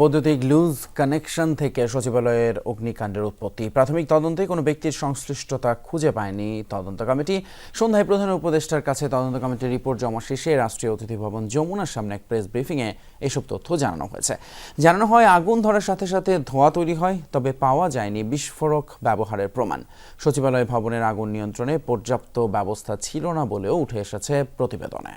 বৈদ্যুতিক loose connection থেকে সচিবালয়ের অগ্নিকাণ্ডের উৎপত্তি। প্রাথমিক তদন্তে কোনো ব্যক্তির সংশ্লিষ্টতা খুঁজে পায়নি তদন্ত কমিটি। সন্ধ্যায় প্রধান উপদেষ্টার কাছে তদন্ত কমিটির রিপোর্ট জমা শেষে রাষ্ট্রীয় অতিথি ভবন যমুনার সামনে এক প্রেস ব্রিফিংয়ে এসব তথ্য জানানো হয়েছে। জানানো হয়, আগুন ধরার সাথে সাথে ধোঁয়া তৈরি হয়, তবে পাওয়া যায়নি বিস্ফোরক ব্যবহারের প্রমাণ। সচিবালয় ভবনের আগুন নিয়ন্ত্রণে পর্যাপ্ত ব্যবস্থা ছিল না বলেও উঠে এসেছে প্রতিবেদনে।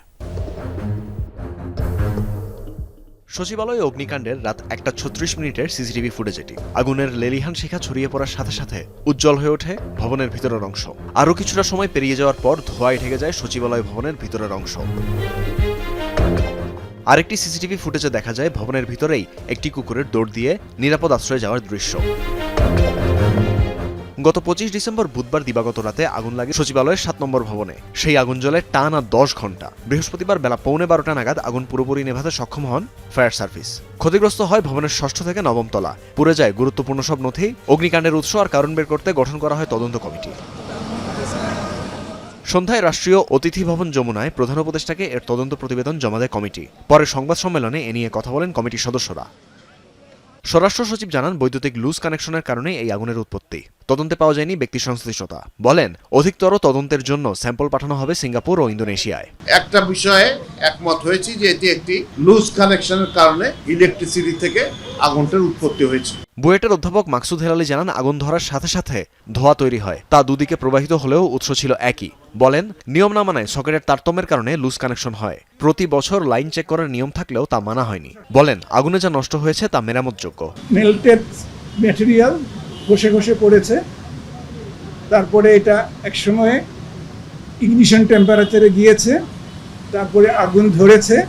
সচিবালয় অগ্নিকাণ্ডের রাত একটা ছত্রিশ মিনিটের সিসিটিভি ফুটেজ এটি। আগুনের লেলিহান শিখা ছড়িয়ে পড়ার সাথে সাথে উজ্জ্বল হয়ে ওঠে ভবনের ভিতরের অংশ। আরও কিছুটা সময় পেরিয়ে যাওয়ার পর ধোঁয়ায় ঢেকে যায় সচিবালয় ভবনের ভিতরের অংশ। আরেকটি সিসিটিভি ফুটেজে দেখা যায় ভবনের ভিতরেই একটি কুকুরের দৌড় দিয়ে নিরাপদ আশ্রয়ে যাওয়ার দৃশ্য। গত পঁচিশ ডিসেম্বর বুধবার দিবাগত রাতে আগুন লাগে সচিবালয়ের সাত নম্বর ভবনে। সেই আগুন জ্বলে টানা দশ ঘণ্টা বৃহস্পতিবার বেলা পৌনে বারোটা নাগাদ আগুন পুরোপুরি নেভাতে সক্ষম হন ফায়ার সার্ভিস। ক্ষতিগ্রস্ত হয় ভবনের ষষ্ঠ থেকে নবম তলা। পুড়ে যায় গুরুত্বপূর্ণ সব নথি, অগ্নিকাণ্ডের উৎস আর কারণ বের করতে গঠন করা হয় তদন্ত কমিটি। সন্ধ্যায় রাষ্ট্রীয় অতিথি ভবন যমুনায় প্রধান উপদেষ্টাকে এর তদন্ত প্রতিবেদন জমা দেয় কমিটি। পরে সংবাদ সম্মেলনে এ নিয়ে কথা বলেন কমিটির সদস্যরা। স্বরাষ্ট্র সচিব জানান, বৈদ্যুতিক লুজ কানেকশনের কারণে এই আগুনের উৎপত্তি। তদন্তে পাওয়া যায়নি ব্যক্তি সংশ্লিষ্টতা। বলেন অধিকতর তদন্তের জন্য স্যাম্পল পাঠানো হবে সিঙ্গাপুর ও ইন্দোনেশিয়ায়। একটা বিষয়ে একমত হয়েছি যে এটি একটি লুজ কানেকশনের কারণে ইলেকট্রিসিটি থেকে আগুনটার উৎপত্তি হয়েছে। বুয়েটের অধ্যাপক মাকসুদ হেলালি জানান আগুন ধরার সাথে সাথে ধোঁয়া তৈরি হয়। তা দুদিকে প্রবাহিত হলেও উৎস ছিল একই। বলেন নিয়ম না মানায় সকেটের তারতম্যের কারণে লুজ কানেকশন হয়। প্রতি বছর লাইন চেক করার নিয়ম থাকলেও তা মানা হয়নি। বলেন আগুনে যা নষ্ট হয়েছে তা মেরামতযোগ্য। মেল্টেড ম্যাটেরিয়াল ঘষে ঘষে পড়েছে। তারপরে এটা একসময়ে ইগনিশন টেম্পারেচারে গিয়েছে। তারপরে আগুন ধরেছে।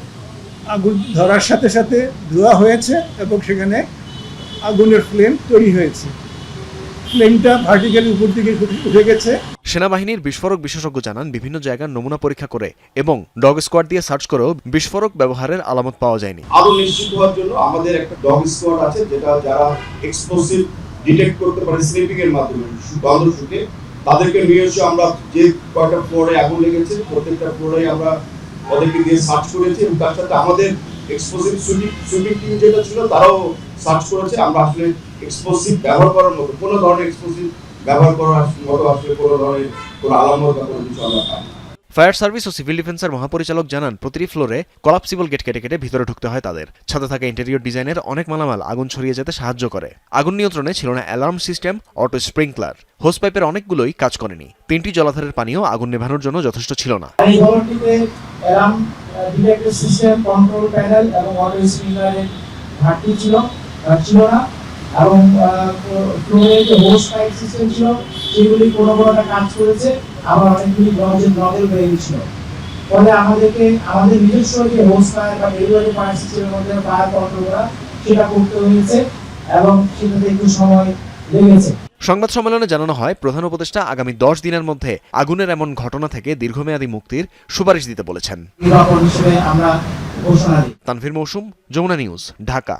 আগুন ধরার সাথে সাথে ধোয়া হয়েছে এবং সেখানে আগুনের ফ্লেম তৈরি হয়েছে। ফ্লেমটা ভার্টিক্যালি উপর দিকে উঠে- উঠে গেছে। সেনাবাহিনীর বিস্ফোরক বিশেষজ্ঞ জানান বিভিন্ন জায়গার নমুনা পরীক্ষা করে এবং ডগ স্কোয়াড দিয়ে সার্চ করেও বিস্ফোরক ব্যবহারের আলামত পাওয়া যায়নি। আরও নিশ্চিত হওয়ার জন্য আমাদের একটা ডগ স্কোয়াড আছে যেটা যারা এক্সপ্লোসিভ ডিটেক্ট করতে পারে স্নিপিং এর মাধ্যমে গন্ধ শুকে। তাদেরকে নিয়ে এসে আমরা যে কয়টা ফ্লোরে আগুন লেগেছে, প্রত্যেকটা ফ্লোরে আমরা ওদেরকে দিয়ে সার্চ করেছি এবং তার সাথে আমাদের এক্সপ্লোসিভ সুইপিং সুইপিং টিম যেটা ছিল, তারাও সার্চ করেছে। আমরা আসলে এক্সপ্লোসিভ ব্যবহার করার মতো, কোনো ধরনের এক্সপ্লোসিভ ব্যবহার করার মতো আসলে কোনো ধরনের কোনো আলামত বা কোনো কিছু আমরা পাইনি। ফায়ার সার্ভিস ও সিভিল ডিফেন্সের মহাপরিচালক জানান, প্রতিটি ফ্লোরে কলাপসিবল গেট কেটে কেটে ভিতরে ঢুকতে হয় তাদের। ছাদে থাকা ইন্টেরিয়র ডিজাইনের অনেক মালামাল আগুন ছড়িয়ে যেতে সাহায্য করে। আগুন নিয়ন্ত্রণে ছিল না alarm system, auto sprinkler. Hose পাইপের অনেকগুলোই কাজ করেনি। তিনটি জলাধারের পানিও আগুন নেভানোর জন্য যথেষ্ট ছিল না। এবং ফ্লোরে যে পাইপ সিস্টেম ছিল, সেগুলি কোনো কোনোটা কাজ করেছে। আবার অনেকগুলি গঞ্জের নগেল হয়ে গেছিল ফলে আমাদেরকে আমাদের নিজস্ব যে হোস পাইপ বা পাইপ সিস্টেমের মধ্যে ফায়ার কন্ট্রোল করা সেটা করতে হয়েছে এবং সেটাতে একটু সময় লেগেছে। সংবাদ সম্মেলনে জানানো হয় প্রধান উপদেষ্টা আগামী দশ দিনের মধ্যে আগুনের এমন ঘটনা থেকে দীর্ঘমেয়াদী মুক্তির সুপারিশ দিতে বলেছেন। আমরা ঘোষণা দিই। তানভীর মৌসুম যমুনা নিউজ ঢাকা।